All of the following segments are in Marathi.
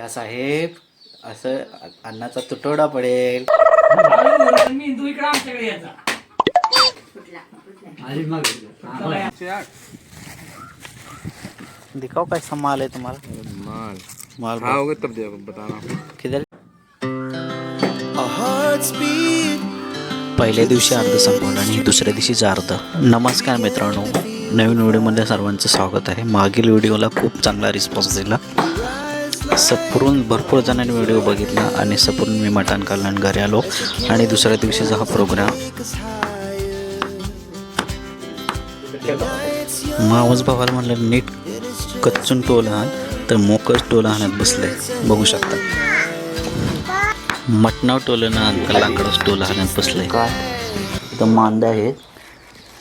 त्या साहेब असं अन्नाचा तुटवडा पडेल. मी तू इकडे आमच्याकडे यायचा दिखाव कैसा माल है तुम्हाला? माल. माल हाँ होगा तब दे बताना. किधर? पहिल्या दिवशी अर्ध संपवलं आणि दुसऱ्या दिवशीचं अर्ध. नमस्कार मित्रांनो. नवीन व्हिडिओमध्ये सर्वांचं स्वागत आहे. मागील व्हिडिओला खूप चांगला रिस्पॉन्स दिला. सपरून भरपूर जणांनी व्हिडिओ बघितला आणि सपरून मी मटण काढलं घरी आलो. आणि दुसऱ्या दिवशीचा हा प्रोग्राम मावस भावाला म्हणलं नीट कच्चून टोल आण. तर मोकच टोल आणत बसले. बघू शकता. मटणाव टोलं ना अंतर लाकडच टोलं आणत बसले. इथं मांदा आहे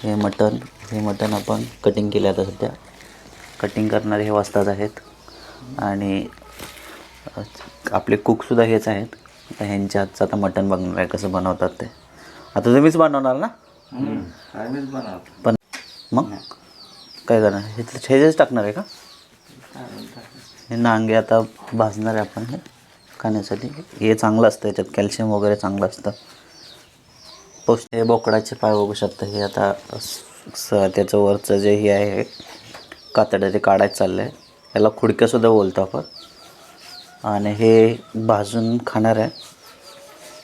हे मटण हे मटण आपण कटिंग केले आता सध्या. कटिंग करणारे हे वाजताच आहेत. आणि आपले कुकसुद्धा हेच आहेत. आता ह्यांच्या हातचं आता मटण बघणार आहे कसं बनवतात ते. आता तुम्हीच बनवणार ना? पण मग? काय करणार? हे ह्याच्याच टाकणार आहे का? हे नांगे आता भाजणार आहे आपण हे खाण्यासाठी. हे चांगलं असतं याच्यात. कॅल्शियम वगैरे चांगलं असतं. पोस्ट हे बोकडाचे पाय बघू शकता. हे आता स- स- त्याचं वरचं जे हे आहे कातडं ते काढायचं चाललं आहे याला खुडक्यासुद्धा बोलतो आपण. आणि हे भाजून खाणार आहे.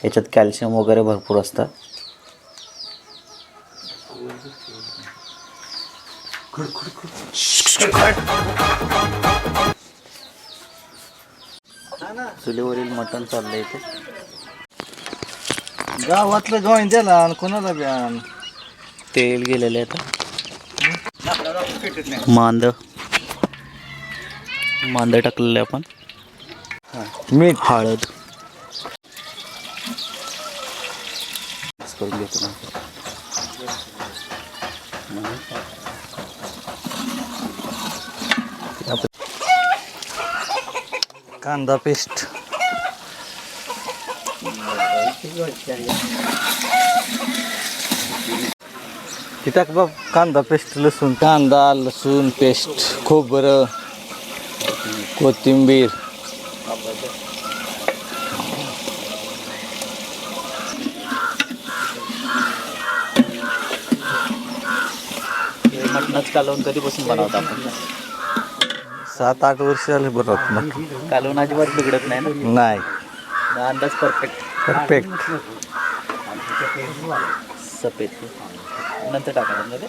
याच्यात कॅल्शियम वगैरे भरपूर असतं. चुलीवरील मटण चाललंय इथे. गावातलं जॉईन द्याला आणि कोणाला बी आण. तेल गेलेलं आहे आता. मांद. मांद टाकलेलं आपण. मीठ. हळद. करून घेतो. कांदा पेस्ट. टाक बाब कांदा पेस्ट लसूण. कांदा लसूण पेस्ट खोबरं कोथिंबीर. मटणाचं कालवण कधीपासून बनवतो आपण? सात आठ वर्ष झाले बनवत मग कालवण अजिबात बिघडत नाही ना? नाही. अंदाज परफेक्ट परफेक्ट सफेद. नंतर टाकायचं ना ते?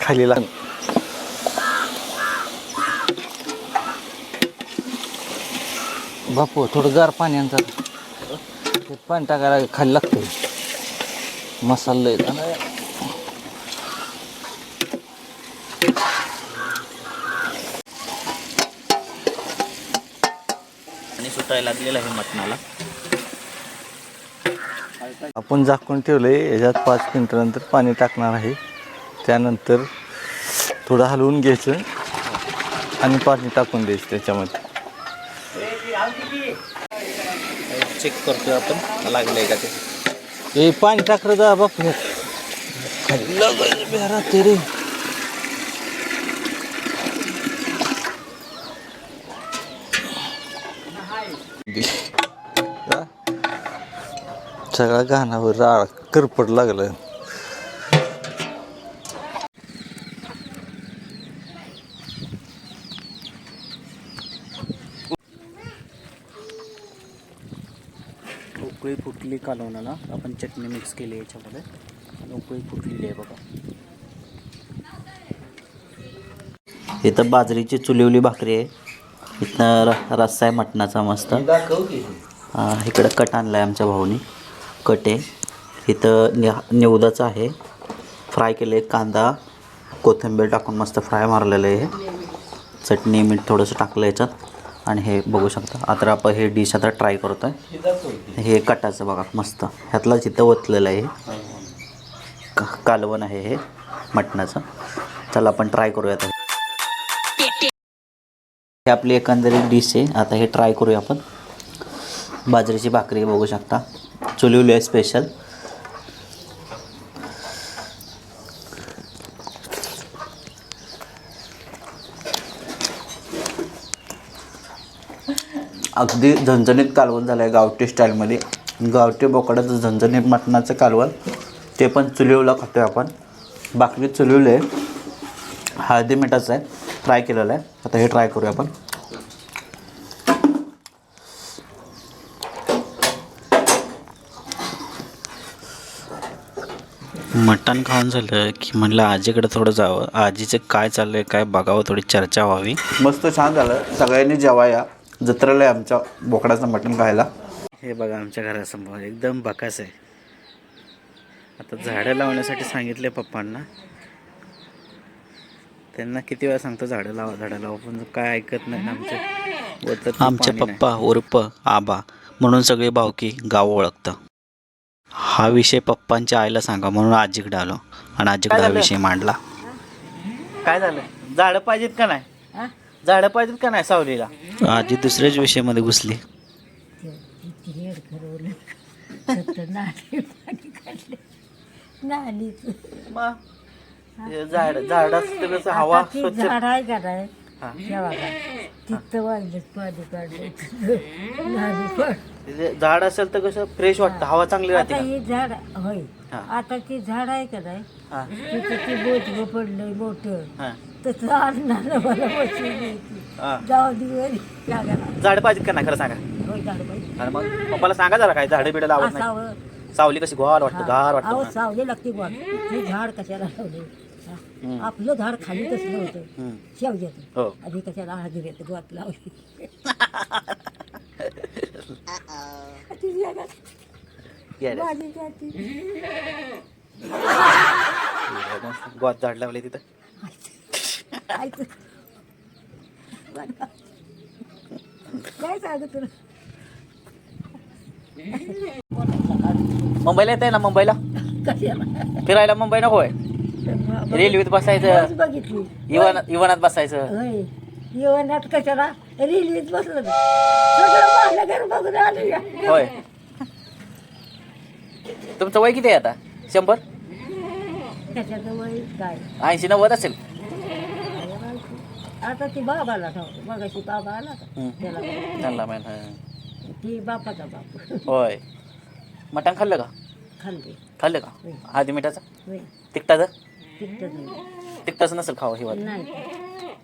खाली लाग. बापू थोडं गार पाणी आणतात ते पाणी टाकायला खाली लागतं मसाला. आणि सुटायला लागलेलं आहे मटणाला. आपण झाकून ठेवलंय. याच्यात पाच मिनिटानंतर पाणी टाकणार आहे. त्यानंतर थोडं हलवून घ्यायचं आणि पाणी टाकून द्यायचं त्याच्यामध्ये. चेक करतोय आपण. लागलंय का ते? ए पाणी टाकलं जा बापू. खाली लागायचं बेरा ते रे. सगळा घाणावर राळ करपट लागलं. फुटली कालवणाला आपण चटणी मिक्स केली याच्यामध्ये? उकळी फुटलेली आहे बघा. इथं बाजरीची चुलिवली भाकरी आहे. इथं र रस्सा आहे मटणाचा मस्त. हा, इकडं कट आणला आहे आमच्या भाऊनी. कट आहे. इथं नि निवदाचं आहे. फ्राय केले कांदा. कोथिंबीर टाकून मस्त फ्राय मारलेलं आहे. चटणी मीठ थोडंसं टाकलं याच्यात. आणि हे बघू शकता. आता आपण हे डिश आता ट्राय करतो आहे हे कटाचं बघा मस्त. ह्यातला जिथं ओतलेलं आहे हे. का कालवण आहे हे मटणाचं. चला आपण ट्राय करूया आता. हे आपली एकंदरीत डिश आहे. आता हे ट्राय करूया आपण. बाजरीची भाकरी बघू शकता. चुलिवली आहे स्पेशल अगदी झणझणीत कालवण झालं आहे गावठी स्टाईलमध्ये. गावठी बोकडाचं झणझणीत मटणाचं कालवण. ते पण चुलीवलं खातो आहे आपण. बाकरी चुलीवलं आहे हळदी मिठाचं आहे. ट्राय केलेलं आहे. आता हे ट्राय करूया आपण. मटण खाऊन झालं की म्हणलं आजीकडे थोडं जावं. आजीचं काय चाललं आहे काय बघावं थोडी चर्चा व्हावी. मस्त छान झालं. सगळ्यांनी जेवा या जत्रेला आहे आमच्या बोकडाचं मटण खायला. हे बघा आमच्या घरासमोर एकदम बकास आहे. आता झाडं लावण्यासाठी सांगितले पप्पांना. त्यांना किती वेळा सांगतो झाडं लावा झाडं लावा पण काय ऐकत नाही आमचे. आमचे पप्पा उर्फ आबा म्हणून सगळे भावकी गाव ओळखतं. हा विषय पप्पांच्या आईला सांगा म्हणून आजीकडे आलो आणि आजीकडे हा विषय मांडला. काय झालं? झाडं पाहिजेत का नाही? झाडं पाहिजेत का नाही सावलीला? आजी दुसऱ्याच विषयामध्ये घुसली. हेड नाली पाणी काढले नालीच झाड झाड असतं कसं हवा आता ती स्वच्छ झाड आहे का नाही? हा. तिथं पाणी काढलं नाली झाड असेल तर कसं फ्रेश वाटतं हवा चांगली राहते आता का? ही झाड होय. हा. आता ती झाड आहे का नाही? हा, तिथं ती बोचगं पडलंय मोठं. हा, तसं आणणार मला बसवली हा. जाऊ दिवस लागला झाड पाहिजेत का नाही? खरं सांगा. झाड पाहिजे आणि मग पप्पाला सांगा जरा काय? झाडं बिडं लावत नाही. असावं. सावली कशी गार वाटतं गार अहो वाटतं सावली लागते बघ ते झाड कशाला लावले? हा. आपलं झाड खाली कसलं होतं. हम्म. शेवग्याचं हो. आणि कशाला हजरेत गोत लावली ती जगात ये रे. माझी जाती. गोत झाड लावले तिथं. ऐक. काय सांगू तुला? मुंबईला येत आहे ना मुंबईला? फिरायला मुंबई नको आहे रेल्वेत बसायचं. बघितली. इवानात इवानात बसायचं. होय. कशाला? रेल्वेत बसलं होतं. सगळं महानगर बघून आलं या होय. तुमचं वय किती आहे आता? शंभर? काय? ऐंशी नव्वद असेल. आता ती मगाशी बाबा आला का हम्म. त्याला त्यांना माहीत आहे. ती बापाचा बाप. होय. मटण खाल्लं का? खाल्ली. खाल्लं का. आधी मिठाचं? होय. तिखटाचं? नाही. तिखटाचं नसेल खावं हिवात नाही.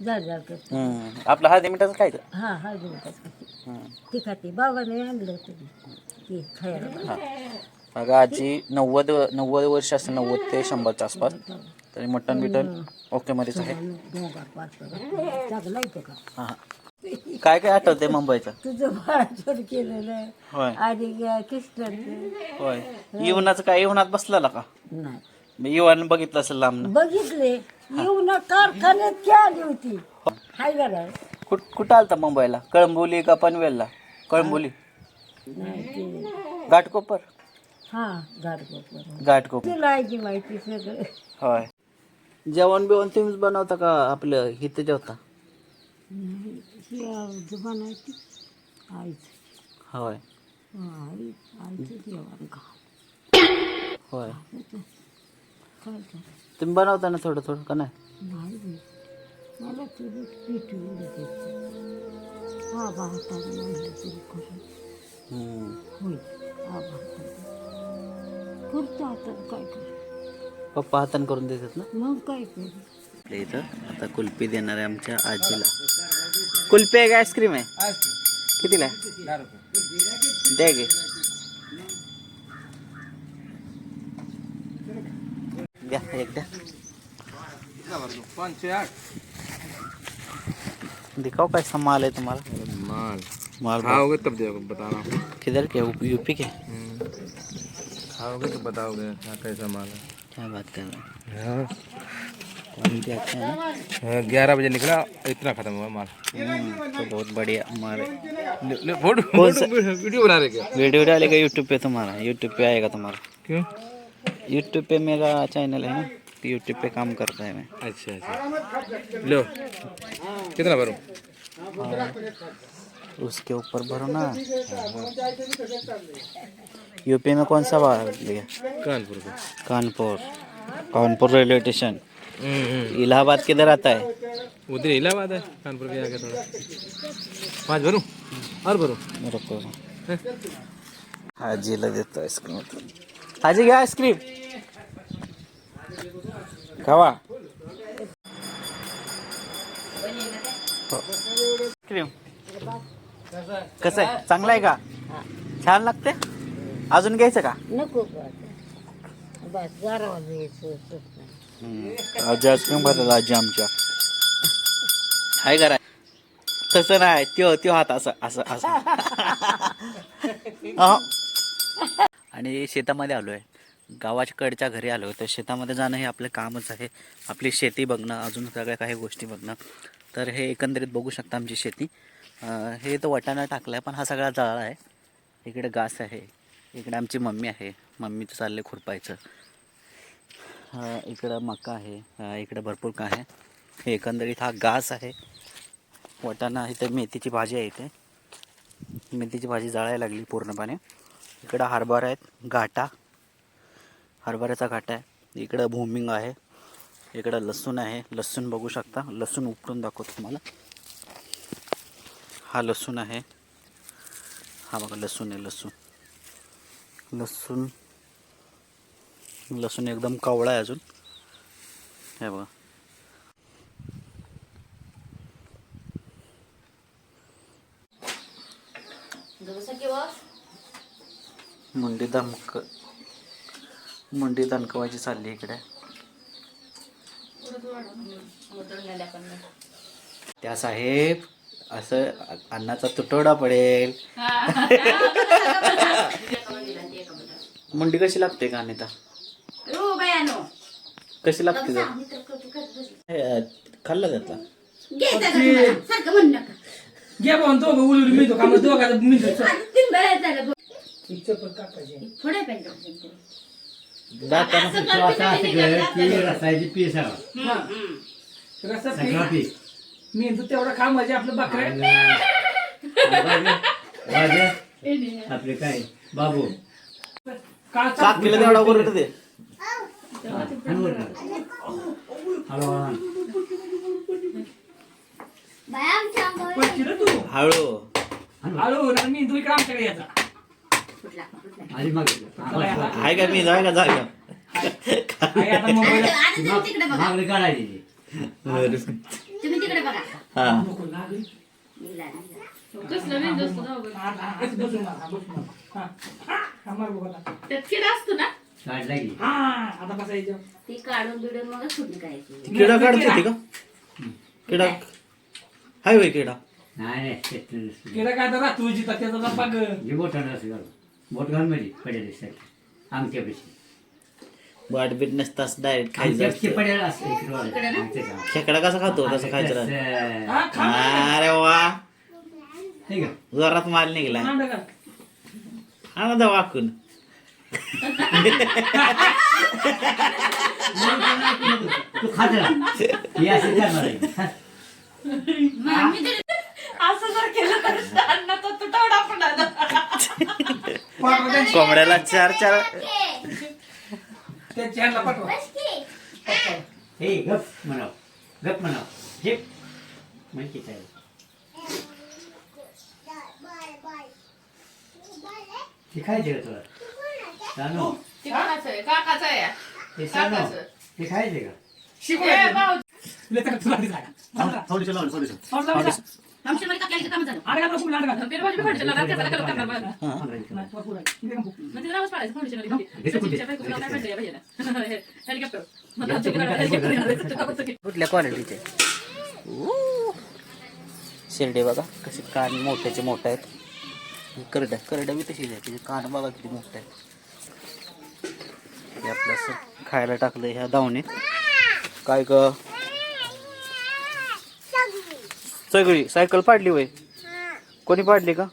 जाड जाड करते. हम्म. आपलं हळदी मिठाचं खायचं? हा हळदी हम्म. ती खाते. बाबाने आणलं होतं ती खायला. हा. आजी नव्वद नव्वद वर्ष असेल नव्वद ते शंभरच्या आसपास. तरी मटण बिटन ओके मध्येच आहे. हा काय काय आठवते मुंबईचं? तुझं बाळाचोर केलेलं होय. आणि कृष्णाचं. होय. इवनाचं काय इवनात बसलेला का? नाही. मी इवन बघितलं असेल लांब. बघितले. येऊन कारखान्यात की आली होती. हाय घरा कुठ कुठं आलता मुंबईला? कळंबोली का पनवेलला? कळंबोली. नाही ते घाटकोपर? हा घाटकोपर. तुला आहे की माहिती सगळं. होय. जेवण बिवण तुम्हीच बनवता का आपलं हिथे जेवता ज़ुबान आहे ती आईच. होय. आई आईचं जेवण खा. होय. तुम्ही बनवता ना थोडं थोडं का नाही? नाही बाई. मला तुझं पीठ उडत हा भाताने म्हणलं तरी करून हम्म. होईल हा करतो आता काय कर पप्पा हातान करून देतात ना? मग काय कर आपल्या इथं आता कुल्फी देणार आहे आमच्या आजीला. कुल्फी आहे का आईस्क्रीम आहे? कितीला आहे? द्या गे. द्या एक द्या दिखाओ कैसा माल है तुम्हारा माल. माल खाओगे तब देखो बताना. किधर के यूपी के? खाओगे तो बताओगे हाँ कैसा माल है? क्या बात कर रहे हाँ? हैं। अच्छा है ग्यारह बजे निकला इतना खत्म हुआ माल। हम्म, तो बहुत बढ़िया हमारे ले- ले, फ़ोटो कौन सा- वीडियो बना रहे क्या? वीडियो डालेगा यूट्यूब पे तुम्हारा यूट्यूब पे आएगा तुम्हारा। क्यों? यूट्यूब पे मेरा चैनल है ना यूट्यूब पे काम करता है मैं। अच्छा अच्छा। लो कितना भरूं? उसके ऊपर भरो ना। यूपी में कौन सा बाहर लिया? Kanpur Kanpur. Kanpur railway station. हम्म, हम्म। इलाहाबाद किधर आता है? उधर इलाहाबाद है कानपुर के आगे थोड़ा। पाँच भरूं? और भरूं? नको आजीला देतो आईस्क्रीम आजी घ्या आईस्क्रीम खावा। आईस्क्रीम कसं आहे? चांगलं आहे का? छान लागते? अजून घ्यायचं का? नको. बस आजी आईस्क्रीम आजी आमच्या. हाय करा तसं नाही त्यो त्यो हात असं असं असं. आणि शेतामध्ये आलो आहे गावाच्या कडच्या घरी आलो तर शेतामध्ये जाणं हे आपलं कामच आहे. आपली शेती बघणं अजून सगळ्या काही गोष्टी बघणं. तर हे एकंदरीत बघू शकता आमची शेती. हे तर वटाणा टाकला आहे पण हा सगळा जाळा आहे. इकडे घास आहे. इकडे आमची मम्मी आहे. मम्मीचं चाललं खुरपायचं. इकडं मका आहे. इकडं भरपूर काय आहे. हे एकंदरीत हा घास आहे. वटाणा आहे तर मेथीची भाजी आहे इथे. मेथीची भाजी जाळायला लागली पूर्णपणे. इकडं हरभरा आहेत. घाटा. हरभऱ्याचा घाटा आहे. इकडं भूमिंग आहे. इकडं लसूण आहे. लसूण बघू शकता. लसूण उपटून दाखवतो तुम्हाला. हा लसूण आहे. हा बघा लसूण आहे लसूण. लसूण. लसूण एकदम कवळा आहे अजून. हे बघा. मुंडी दमक मुंडी दणकवायची चालली इकडे. त्या साहेब असं अन्नाचा तुटवडा पडेल. मुंडी कशी लागते का अनिता? कशी लागते जर? हे, खाल्लं त्यातला घे भाऊन तो उलून मिळतो का? मग मिळतो. दातानं रस्ता मेंदू तेवढा खा म्हणजे आपलं बकऱ्या आपले काय? बाबू. काल तेवढा रे तू. हळू हळू. मेंदू इकडे आमच्याकडे आहे का मी जाय का? जाय मागणी काढायची. तुम्ही तिकडे बघा. हा. नको लागली. बसून मार, बसून मार. मार बघू आता. काढला की. आता कसं यायचं? ती काढून बिडून मग फुटणी करायची किडा काढते ती का? किडा हाय वय किडा नाही नाही बोट घाल मध्ये पडेल आमच्यापेक्षा. वाट बीट नसतास डायरेक्ट खायचं. खेकडा कसा खातो? तसं खायचं. अरे वा. हे का? जोरात माल निघला? हा ना वाकून कोंबड्याला चार चार त्यांच्या ह्यांना पाठवा. हे गप म्हणाव गप म्हणाव जे माहिती काय ते खायचे का तुला सांगू ते सांगू ते खायचे का शिकून येते. लय तर तुला आधी आडगा नको, काम. कुठल्या क्वालिटीचे शिर्डे बघा कसे कान मोठ्याचे मोठे आहेत. करडा करडा बी तशीच आहे त्याचे कान बघा किती मोठे आहेत. हे आपलं असं खायला टाकलं ह्या दावणीत. काय ग? सगळी सायकल पाडली वय? कोणी पाडली का?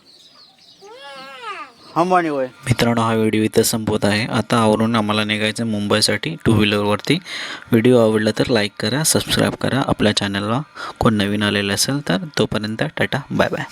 अंबानी वय. मित्रांनो हा व्हिडिओ इथं संपवत आहे. आता आवरून आम्हाला निघायचं मुंबईसाठी टू व्हीलरवरती व्हिडिओ आवडला तर लाईक करा सबस्क्राईब करा. आपल्या चॅनलला कोण नवीन आलेलं असेल तर तोपर्यंत टाटा बाय बाय